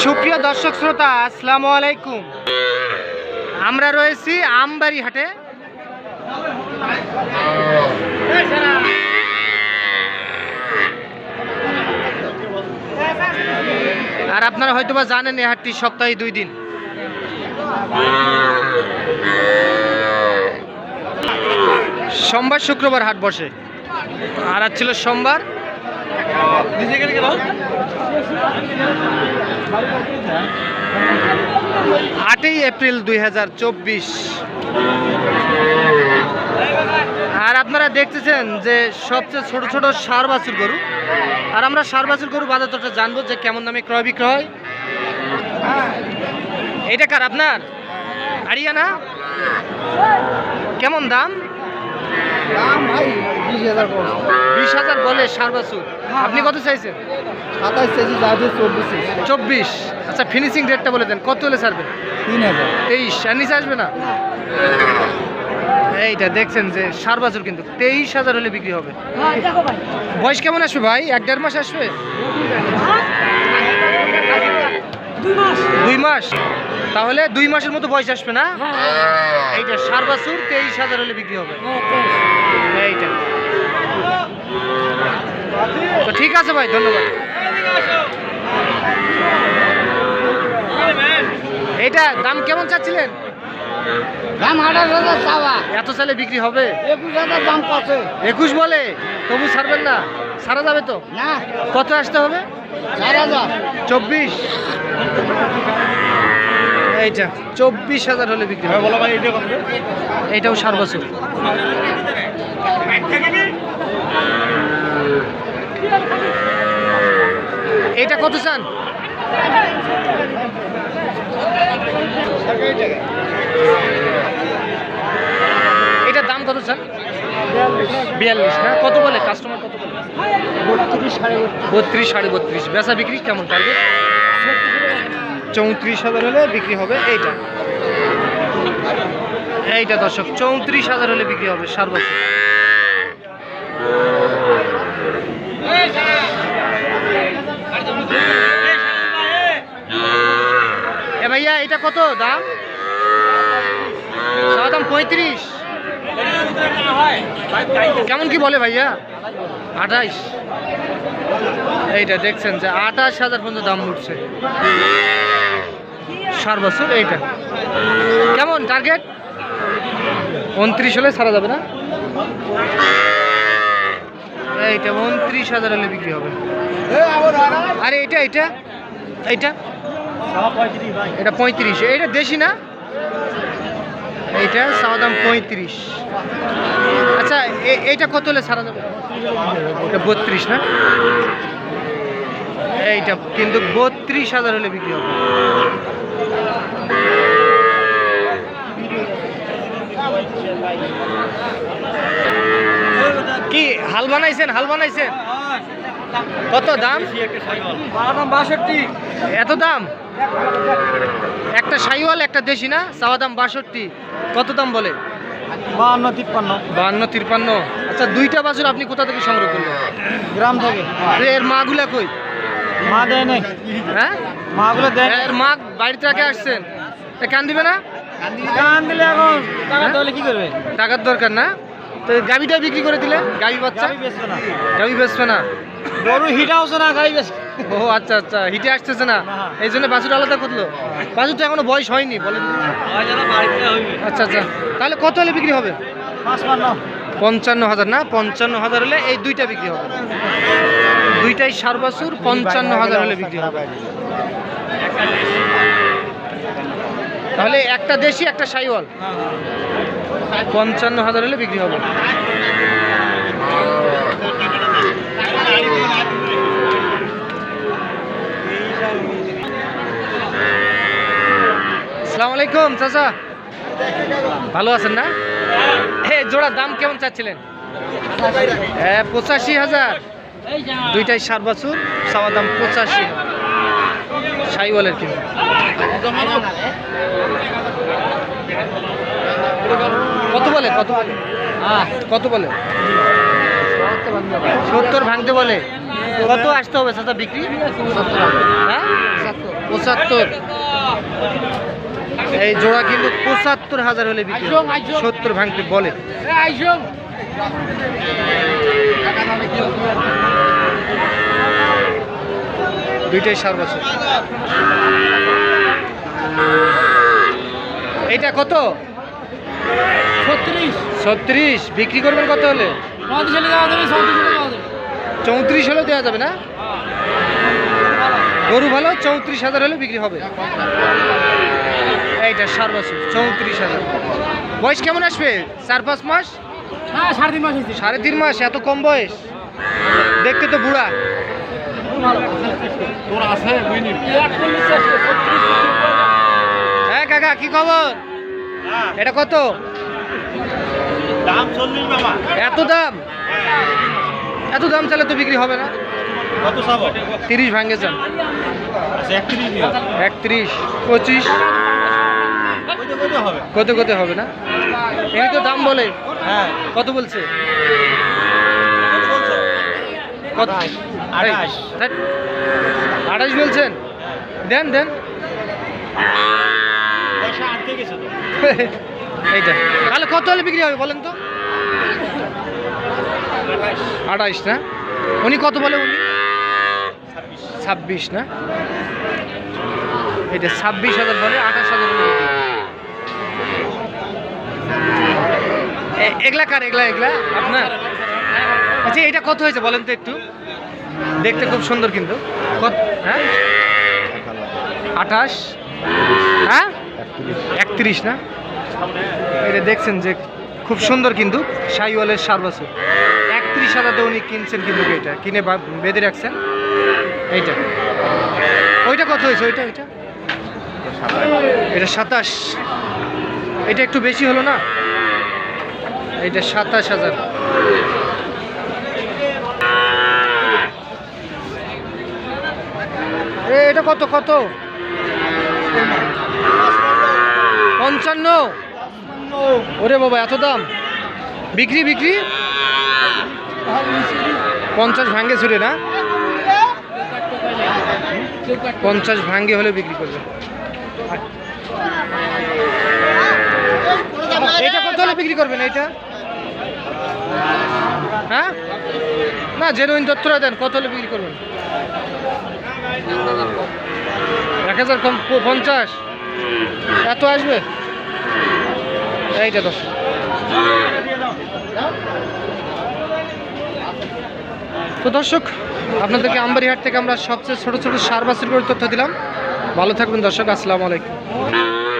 সুপ্রিয় দর্শক শ্রোতা, আসসালামু আলাইকুম। আমরা রয়েছি আমবাড়ি হাটে। আর আপনারা হয়তোবা জানেন এই হাটটি সপ্তাহে দুই দিন। সোমবার শুক্রবার হাট বসে। আর ছিল সোমবার। আটই এপ্রিল দুই হাজার চব্বিশ। আর আপনারা দেখতেছেন যে সবচেয়ে ছোট ছোট সার বাছুর গরু। আর আমরা সার বাছুর গরু বাজার দরটা জানব যে কেমন দামে ক্রয় বিক্রয় এটা কার আপনার? আরিয়ানা? কেমন দাম? দাম ভাই বিশ হাজার বলে সার বাছুর। আপনি কত চাইছেন? যাবে চব্বিশ চব্বিশ। আচ্ছা ফিনিশিং রেটটা বলে দেন কত হলে ছাড়বেন? তিন হাজার। তেইশ আর নিচে আসবে না? এইটা দেখছেন যে সার বাছুর কিন্তু তেইশ হাজার হলে বিক্রি হবে। বয়স কেমন আসবে ভাই? এক দেড় মাস আসবে? দুই মাস। তাহলে দুই মাসের মতো বয়স আসবে না? এইটা সার বাছুর তেইশ হাজার হলে বিক্রি হবে। এইটা। তো ঠিক আছে ভাই ধন্যবাদ। এইটা দাম কেমন চাচ্ছিলেন? দাম আঠাশ হাজার চাওয়া। এত সালে বিক্রি হবে? একুশ হাজার দাম কত? একুশ বলে? তবু ছাড়বেন না। সারা যাবে তো? না। কত আসতে হবে? চার হাজার। চব্বিশ। এইটা চব্বিশ হাজার হলে বিক্রি হবে। এইটাও সার বছর। এইটা কত চান? এটার দাম কত চান? বিয়াল্লিশ না? কত বলে? কাস্টমার কত বলে? বত্রিশ সাড়ে বত্রিশ। সাড়ে বত্রিশ। বেচা বিক্রি কেমন টার্গেট চৌত্রিশ হাজার হলে বিক্রি হবে এইটা। এইটা দর্শক চৌত্রিশ হাজার হলে বিক্রি হবে সার বছর ভাইয়া, এটা কত দাম? দাম পঁয়ত্রিশ। কেমন কি বলে ভাইয়া? আঠাইশ। এইটা দেখছেন যে আঠাশ হাজার পর্যন্ত দাম উঠছে। সার বছর এইটা। কেমন টার্গেট উনত্রিশ হলে ছাড়া যাবে না? এইটা উনত্রিশ হাজার হলে বিক্রি হবে। আরে, এটা এটা এইটা এটা পঁয়ত্রিশ। এটা দেশি না? এইটা চাওয়া দাম পঁয়ত্রিশ। আচ্ছা এইটা কত হলে ছাড়া যাবে? এটা বত্রিশ না? এইটা কিন্তু বত্রিশ হাজার হলে বিক্রি হবে। কি হাল বানাইছেন? হাল বানাইছেন? কত দাম বাষট্টি। এত দাম? একটা সাইওয়াল একটা দেশি না? চাওয়া দাম বাষট্টি। কত দাম বলে? বাহান্ন তিপ্পান্ন। বান্ন তিরপান্ন আচ্ছা দুইটা বাছুর আপনি কোথা থেকে সংগ্রহ করলেন? গ্রাম থেকে। এর মাগুলা কই? মা দেয় নাই। হ্যাঁ? মাগুলো দেয় এর মা বাড়িতে রেখে আসছেন। এ কান দিবে না? গান দিলে এখন টাকা হ্যাঁ? তাহলে কি করবে? টাকার দরকার না? তো গাবিটা বিক্রি করে দিলে? গাবি বাচ্চা? গাড়ি বেচবে না। গাবি বেচবে না? গরু হিট হাউস না গাড়ি বেচবে। ও আচ্ছা আচ্ছা। হিটে আসতেছে না। এই জন্য বাছুর আলাদা করল? বাছুর তো এখনও বয়স হয়নি বলেন। আচ্ছা আচ্ছা। তাহলে কত হলে বিক্রি হবে? পঞ্চান্ন হাজার না? পঞ্চান্ন হাজার হলে এই দুইটা বিক্রি হবে। দুইটাই সার বাছুর পঞ্চান্ন হাজার হলে বিক্রি হবে। তাহলে একটা দেশি একটা সাইওয়াল। পঞ্চান্ন হাজার হলে বিক্রি হবে। আসসালামু আলাইকুম, চাচা। ভালো আছেন না? হে জোড়া দাম কেমন চাচ্ছিলেন? হ্যাঁ পঁচাশি হাজার। দুইটাই সার বছর চাওয়া দাম পঁচাশি। সাইওয়ালের কিন্তু কত বলে কত বলে? কত বলে? সত্তর ভাঙতে বলে। কত আসতে হবে, চাচা, বিক্রি? হ্যাঁ? পঁচাত্তর। এই জোড়া কিন্তু পঁচাত্তর হাজার হলে বিক্রি। সত্তর ভাঙতে বলে। দুইটাই সার বছর এইটা কত? ছত্রিশ। ছত্রিশ। বিক্রি করবেন কত হলে? চৌত্রিশ হলে চৌত্রিশ হলেও দেওয়া যাবে না? গরু ভালো চৌত্রিশ হাজার হলে বিক্রি হবে। এইটা সার বছর চৌত্রিশ হাজার। বয়স কেমন আসবে? চার পাঁচ মাস? হ্যাঁ সাড়ে তিন মাস সাড়ে তিন মাস এত কম বয়স? দেখতে তো বুড়া। হ্যাঁ কাকা কি খবর? এটা কত? দাম চল্লিশ বাবা। এত দাম? এত দাম চালে তো বিক্রি হবে না। কত তিরিশ ভাঙ্গে যান আচ্ছা একত্রিশ পঁচিশ। কত কত হবে? না? এই তো দাম বলে। হ্যাঁ। কত বলছে? কত। আঠাশ। বলছেন? দেন দেন। এইটা। তাহলে কত হলে বিক্রি হবে বলেন তো? আঠাইশ না? উনি কত বলে উনি? ছাব্বিশ। না? এটা ছাব্বিশ হাজার বলে আঠাশ হাজার হলে বিক্রি হবে। এ- এগুলা কার, এগুলা এগুলা? আপনার? আচ্ছা এটা কত হয়েছে বলেন তো একটু? দেখতে খুব সুন্দর কিন্তু। কত হ্যাঁ? আঠাশ? হ্যাঁ? একত্রিশ না? এটা দেখছেন যে খুব সুন্দর কিন্তু, সাইওয়ালের সার বছর। একত্রিশ হাজার উনি কিনছেন কিন্তু এটা, কিনে বেঁধে রাখছেন। এইটা। ওইটা কত হয়েছে? ওইটা ওইটা? এটা সাতাশ। এটা একটু বেশি হলো না? এটা সাতাশ হাজার। এটা কত কত? পঞ্চান্ন। ওরে বাবা, এত দাম। বিক্রি বিক্রি? পঞ্চাশ ভাঙ্গে ছুটে না? পঞ্চাশ ভাঙ্গে হলে বিক্রি করবে। এটা কত হলে বিক্রি করবেন এইটা হ্যাঁ? না জেনুইন তথ্যটা দেন, কত হলে বিক্রি করবেন? এক হাজার কম পঞ্চাশ? এত আসবে? এইটা দশ। তো দর্শক, আপনাদেরকে আমবাড়িহাট থেকে আমরা সবচেয়ে ছোট ছোট সার বাছুর করে তথ্য দিলাম। ভালো থাকবেন দর্শক, আসসালামু আলাইকুম।